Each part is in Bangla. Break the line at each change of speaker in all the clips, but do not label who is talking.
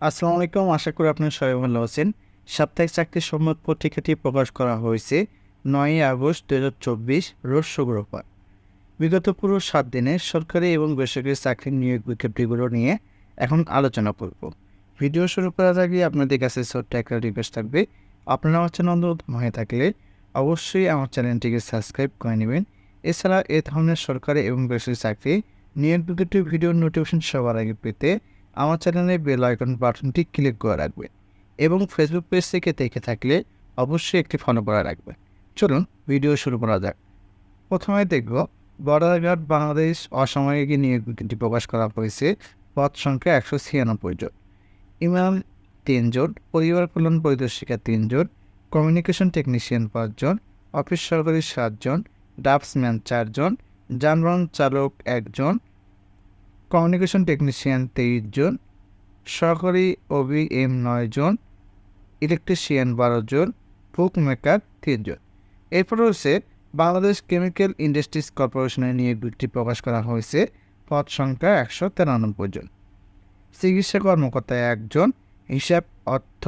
আসসালামু আলাইকুম, আশা করি আপনারা সবাই ভালো আছেন। সাপ্তাহিক চাকরির সম্মত পত্রিকাটি প্রকাশ করা হয়েছে নয়ই আগস্ট দু হাজার চব্বিশ, রোজ শুক্রবার। বিগত পুরো সাত দিনে সরকারি এবং বেসরকারি চাকরির নিয়োগ বিজ্ঞপ্তিগুলো নিয়ে এখন আলোচনা করব। ভিডিও শুরু করার আগে আপনাদের কাছে ছোট্ট একটা রিকোয়েস্ট থাকবে। আপনারা আমার চ্যানেল নতুন হয়ে থাকলে অবশ্যই আমার চ্যানেলটিকে সাবস্ক্রাইব করে নেবেন। এছাড়া এ ধরনের সরকারি এবং বেসরকারি চাকরি নিয়োগ বিজ্ঞপ্তি ভিডিও নোটিফিকেশন সবার আগে পেতে আমার চ্যানেলে বেল আইকন বাটনটি ক্লিক করে রাখবেন এবং ফেসবুক পেজ থেকে দেখে থাকলে অবশ্যই একটি ফলো করে রাখবেন। চলুন ভিডিও শুরু করা যাক। প্রথমে দেখব বর্ডারঘাট বাংলাদেশ অসামরিক নিয়োগ বিজ্ঞপ্তি প্রকাশ করা হয়েছে, পদ সংখ্যা একশো ছিয়ানব্বই জন। ইমাম তিনজন, পরিবার কল্যাণ পরিদর্শিকা তিনজন কমিউনিকেশন টেকনিশিয়ান পাঁচজন, অফিস সহকারী সাতজন ডাবসম্যান চারজন, যানবাহন চালক একজন কমিউনিকেশন টেকনিশিয়ান তেইশ জন, সহকারী ওবিএম নয় জন ইলেকট্রিশিয়ান বারো জন ফুক মেকার তিনজন এরপর রয়েছে বাংলাদেশ কেমিক্যাল ইন্ডাস্ট্রিজ কর্পোরেশনের নিয়ে বিজ্ঞপ্তি প্রকাশ করা হয়েছে, পদ সংখ্যা একশো তিরানব্বই জন। চিকিৎসা কর্মকর্তা একজন হিসাব অর্থ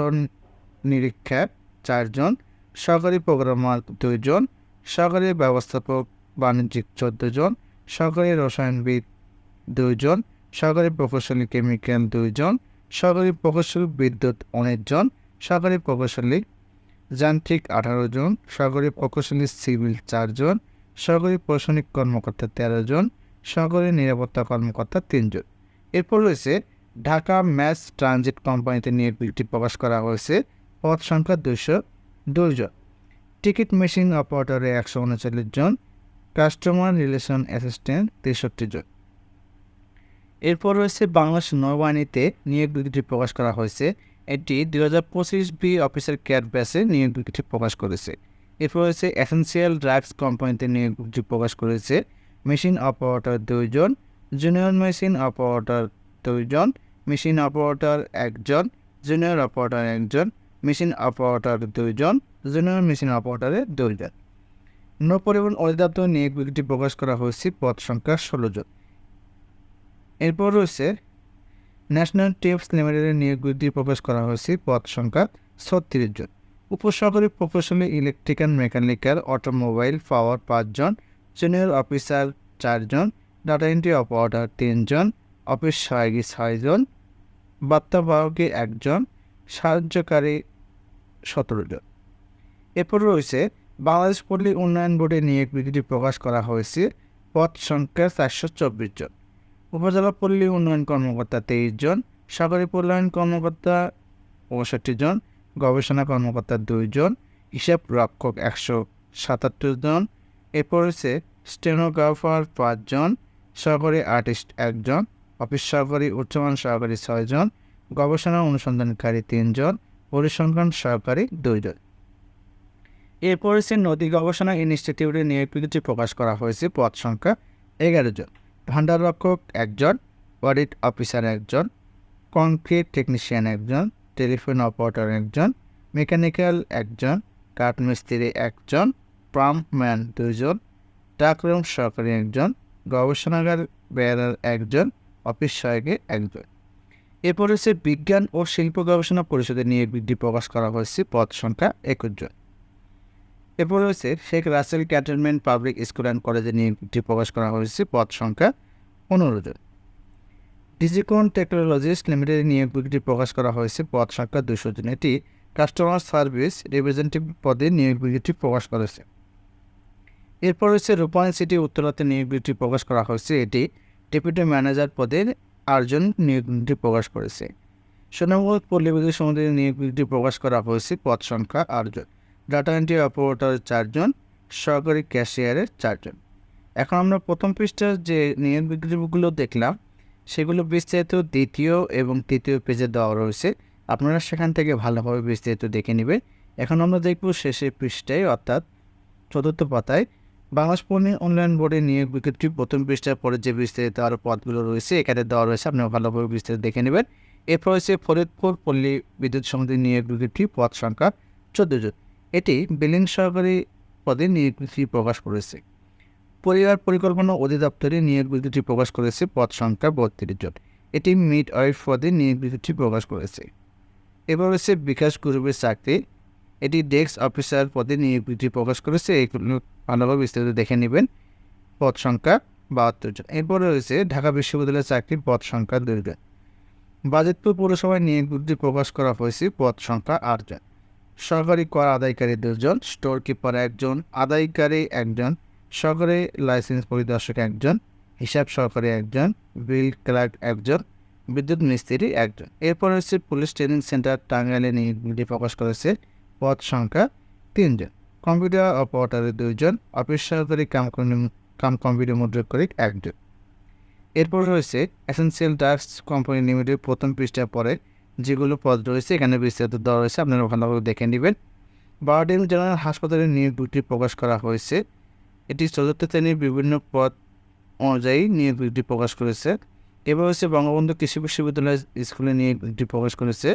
নিরীক্ষা চারজন সহকারী প্রোগ্রামার দুইজন সহকারী ব্যবস্থাপক বাণিজ্যিক চোদ্দ জন, সহকারী রসায়নবিদ দুইজন, সহকারী প্রকৌশলী কেমিক্যাল দুইজন, সহকারী প্রকৌশলী বিদ্যুৎ উনিশজন সহকারী প্রকৌশলী যান্ত্রিক আঠারো জন, সহকারী প্রকৌশলী সিভিল চারজন, সহকারী প্রশাসনিক কর্মকর্তা তেরো জন, সহকারী নিরাপত্তা কর্মকর্তা তিনজন। এরপর রয়েছে ঢাকা ম্যাস ট্রানজিট কোম্পানিতে নিয়োগ বিজ্ঞপ্তি প্রকাশ করা হয়েছে, পদ সংখ্যা দুশো দুইজন টিকিট মেশিন অপারেটরে একশো উনচল্লিশ জন, কাস্টমার রিলেশন অ্যাসিস্ট্যান্ট তেষট্টি জন। এরপর রয়েছে বাংলাদেশ নৌবাহিনীতে নিয়োগ বিজ্ঞপ্তি প্রকাশ করা হয়েছে। এটি দুই হাজার পঁচিশ বি অফিসার ক্যাট ব্যাসে নিয়োগ বিজ্ঞপ্তি প্রকাশ করেছে। এরপর রয়েছে এসেন্সিয়াল ড্রাগস কোম্পানিতে নিয়োগ বিজ্ঞপ্তি প্রকাশ করেছে। মেশিন অপারেটর দুইজন, জুনিয়র মেশিন অপারেটর দুইজন, মেশিন অপারেটর একজন, জুনিয়র অপারেটর একজন, মেশিন অপারেটর দুইজন, জুনিয়র মেশিন অপারেটরের দুইজন। নৌ পরিবহন অধিদপ্তর নিয়োগ বিজ্ঞপ্তি প্রকাশ করা হয়েছে পদ সংখ্যা ষোলো জন। এরপর রয়েছে ন্যাশনাল টিপস লিমিটেডের নিয়োগ বিজ্ঞপ্তি প্রকাশ করা হয়েছে পদ সংখ্যা ছত্রিশ জন। উপসহকারী প্রকৌশলী, ইলেকট্রিক্যাল, মেকানিক্যাল, অটোমোবাইল, পাওয়ার পাঁচজন জুনিয়র অফিসার চারজন ডাটা এন্ট্রি অপারেটর তিনজন অফিস সহায়কী ছয়জন বার্তাবাহকে একজন সাহায্যকারী সতেরো জন। এরপর রয়েছে বাংলাদেশ পল্লী উন্নয়ন বোর্ডে নিয়োগ বিজ্ঞপ্তি প্রকাশ করা হয়েছে পদ সংখ্যা চারশো চব্বিশ জন। উপজেলা পল্লী উন্নয়ন কর্মকর্তা তেইশ জন, সাগরী পল্যায়ন কর্মকর্তা পঁয়ষট্টি জন, গবেষণা কর্মকর্তা দুইজন হিসাব রক্ষক একশো সাতাত্তর জন, এরপর রয়েছে স্টেনোগ্রাফার পাঁচজন সহকারী আর্টিস্ট একজন অফিস সহকারী উচ্চমান সহকারী ছয়জন গবেষণা অনুসন্ধানকারী তিনজন পরিসংখ্যান সহকারী দুইজন এরপর রয়েছে নদী গবেষণা ইনস্টিটিউটের নিয়োগ বিজ্ঞপ্তি প্রকাশ করা হয়েছে, পদ সংখ্যা এগারো জন। ভাণ্ডাররক্ষক একজন, অডিট অফিসার একজন, কংক্রিট টেকনিশিয়ান একজন, টেলিফোন অপারেটর একজন, মেকানিক্যাল একজন, কাঠমিস্ত্রি একজন, পাম্পম্যান দুজন ট্রাকরুম সহকারী একজন, গবেষণাগার বেয়ারার একজন, অফিস সহায়কে একজন। এরপর হচ্ছে বিজ্ঞান ও শিল্প গবেষণা পরিষদের নিয়ে বৃদ্ধি প্রকাশ করা হয়েছে পদ সংখ্যা একুশ জন। এরপর রয়েছে Sheikh Russel cantonment public school and কলেজে নিয়োগ বৃদ্ধি প্রকাশ করা হয়েছে পদ সংখ্যা পনেরো জন। ডিজিকন টেকনোলজিস লিমিটেড নিয়োগ বিজ্ঞপ্তি প্রকাশ করা হয়েছে পদ সংখ্যা দুশো জন। এটি কাস্টমার সার্ভিস রিপ্রেজেন্টেটিভ পদে নিয়োগ বিজ্ঞপ্তি প্রকাশ করেছে। এরপর রয়েছে রূপায়ণ সিটি উত্তরাতে নিয়োগ বিজ্ঞপ্তি প্রকাশ করা হয়েছে। এটি ডেপুটি ম্যানেজার পদে আটজন নিয়োগ বিজ্ঞপ্তি প্রকাশ করেছে। সোনামগঞ্জ পল্লী বিদ্যুৎ সমিতির নিয়োগ বিজ্ঞপ্তি প্রকাশ করা হয়েছে পদ সংখ্যা আটজন। ডাটা এন্ট্রি অপারেটর চারজন, সহকারী ক্যাশিয়ারের চারজন। এখন আমরা প্রথম পৃষ্ঠার যে নিয়োগ বিজ্ঞপ্তিগুলো দেখলাম, সেগুলো বিস্তারিত দ্বিতীয় এবং তৃতীয় পেজে দেওয়া রয়েছে। আপনারা সেখান থেকে ভালোভাবে বিস্তারিত দেখে নেবেন। এখন আমরা দেখব শেষের পৃষ্ঠায়, অর্থাৎ চতুর্থ পাতায়, বাংলাদেশ পণ্য অনলাইন বোর্ডের নিয়োগ বিজ্ঞপ্তি প্রথম পৃষ্ঠার পরে যে বিস্তারিত আরও পদগুলো রয়েছে, এখানে দেওয়া রয়েছে আপনারা ভালোভাবে বিস্তারিত দেখে নেবেন। এরপর রয়েছে ফরিদপুর পল্লী বিদ্যুৎ সমিতির নিয়োগ বিজ্ঞপ্তি পদ সংখ্যা চোদ্দ জন। এটি বিলিং সহকারী পদে নিয়োগ বিজ্ঞপ্তি প্রকাশ করেছে। পরিবার পরিকল্পনা অধিদপ্তরে নিয়োগ বিজ্ঞপ্তি প্রকাশ করেছে পদ সংখ্যা বত্রিশ জন। এটি মিড ওয়াইফ পদে নিয়োগ বিজ্ঞপ্তি প্রকাশ করেছে। এবার রয়েছে বিকাশ গ্রুপের চাকরি, এটি ডেস্ক অফিসার পদে নিয়োগ বিজ্ঞপ্তি প্রকাশ করেছে, এগুলো ভালোভাবে বিস্তারিত দেখে নেবেন। পদ সংখ্যা বাহাত্তর জন। এরপরে রয়েছে ঢাকা বিশ্ববিদ্যালয়ের চাকরির পদ সংখ্যা দুইজন বাজেটপুর পৌরসভায় নিয়োগ বিজ্ঞপ্তি প্রকাশ করা হয়েছে পদ সংখ্যা আটজন সরকারি কর আদায়কারী দুজন স্টোর কিপার একজন, আদায়কারী একজন সরকারি লাইসেন্স পরিদর্শক একজন, হিসাব সহকারী একজন বিল ক্লার্ক একজন, বিদ্যুৎ মিস্ত্রি একজন। এরপর হচ্ছে পুলিশ ট্রেনিং সেন্টার টাঙ্গাইলে বিজ্ঞপ্তি প্রকাশ করেছে পদ সংখ্যা তিনজন। কম্পিউটার অপারেটরের দুইজন, অফিস সহকারী কাম কাম কম্পিউটার মুদ্রকরিক একজন। এরপর রয়েছে এসেন্সিয়াল টাস্ক কোম্পানি লিমিটেড প্রথম পৃষ্ঠার পরে যেগুলো পদ রয়েছে, এখানে বিস্তারিত দেওয়া রয়েছে, আপনারা ভালোভাবে দেখে নেবেন। বারোডিন জেনারেল হাসপাতালে নিয়োগ বিজ্ঞপ্তি প্রকাশ করা হয়েছে। এটি চতুর্থ শ্রেণির বিভিন্ন পদ অনুযায়ী নিয়োগ বিজ্ঞপ্তি প্রকাশ করেছে। এবার হচ্ছে বঙ্গবন্ধু কৃষি বিশ্ববিদ্যালয় স্কুলে নিয়োগ বিজ্ঞপ্তি প্রকাশ করেছে।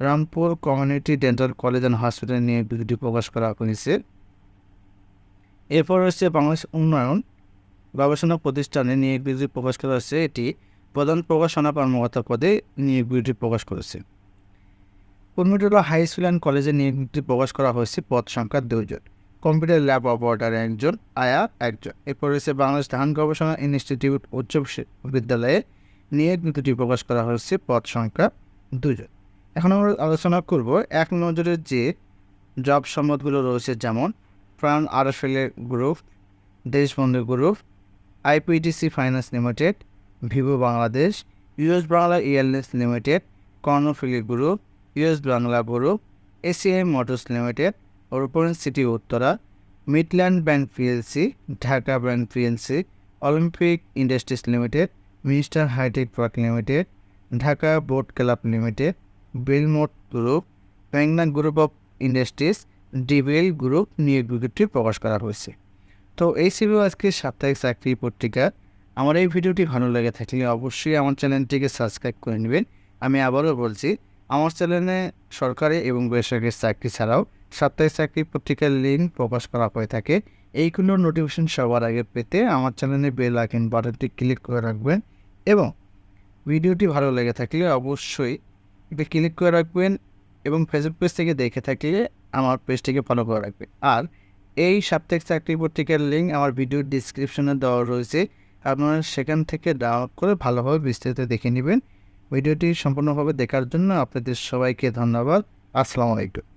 Rampur community dental college and হসপিটালে নিয়োগ বিজ্ঞপ্তি প্রকাশ করা হয়েছে। এরপর হচ্ছে বাংলাদেশ উন্নয়ন গবেষণা প্রতিষ্ঠানে নিয়োগ বিজ্ঞপ্তি প্রকাশ করা হয়েছে। এটি প্রধান প্রকাশনা কর্মকর্তা পদে নিয়োগ বিজ্ঞপ্তি প্রকাশ করেছে। কুর্মিটোলা হাই স্কুল অ্যান্ড কলেজে নিয়োগ বিজ্ঞপ্তি প্রকাশ করা হয়েছে পদ সংখ্যা দুইজন। কম্পিউটার ল্যাব অপারেটর একজন, আয়া একজন। এরপর রয়েছে বাংলাদেশ ধান গবেষণা ইনস্টিটিউট উচ্চ বিদ্যালয়ে নিয়োগ বিজ্ঞপ্তি প্রকাশ করা হয়েছে পদ সংখ্যা দুজন এখন আমরা আলোচনা করব এক নজরের যে জব সম্পদগুলো রয়েছে যেমন Pran আরএফএলের group, Deshbandhu group IPTC finance limited Vivo Bangladesh, US Bangla airlines limited, Karnaphuli group, US Bangla group, ACI motors limited ওরপন city Uttara, Midland bank PLC, Dhaka bank PLC, Olympic industries limited minister hitech park limited, Dhaka boat club limited, বেলমোট group মেঘনা গ্রুপ অফ ইন্ডাস্ট্রিজ ডিবেল গ্রুপ নিয়োগ বিজ্ঞপ্তি প্রকাশ করা হয়েছে। তো এই ছিল আজকে সাপ্তাহিক চাকরি পত্রিকা। আমার এই ভিডিওটি ভালো লেগে থাকলে অবশ্যই আমার চ্যানেলটিকে সাবস্ক্রাইব করে নেবেন। আমি আবারও বলছি, আমার চ্যানেলে সরকারি এবং বেসরকারি চাকরি ছাড়াও সাপ্তাহিক চাকরি পত্রিকার লিঙ্ক প্রকাশ করা হয়ে থাকে। এইগুলোর নোটিফিকেশন সবার আগে পেতে আমার চ্যানেলে বেল আইকন বাটনটি ক্লিক করে রাখবেন এবং ভিডিওটি ভালো লেগে থাকলে অবশ্যই এটা ক্লিক করে রাখবেন এবং ফেসবুক পেজ থেকে দেখে থাকলে আমার পেজটিকে ফলো করে রাখবেন। আর এই সাপ্তাহিক চাকরি পত্রিকার লিঙ্ক আমার ভিডিওর ডিসক্রিপশনে দেওয়া রয়েছে। আপনারা সেখান থেকে ডাউনলোড করে ভালোভাবে বিস্তারিত দেখে নেবেন। ভিডিওটি সম্পূর্ণভাবে দেখার জন্য আপনাদের সবাইকে ধন্যবাদ। আসসালামু আলাইকুম।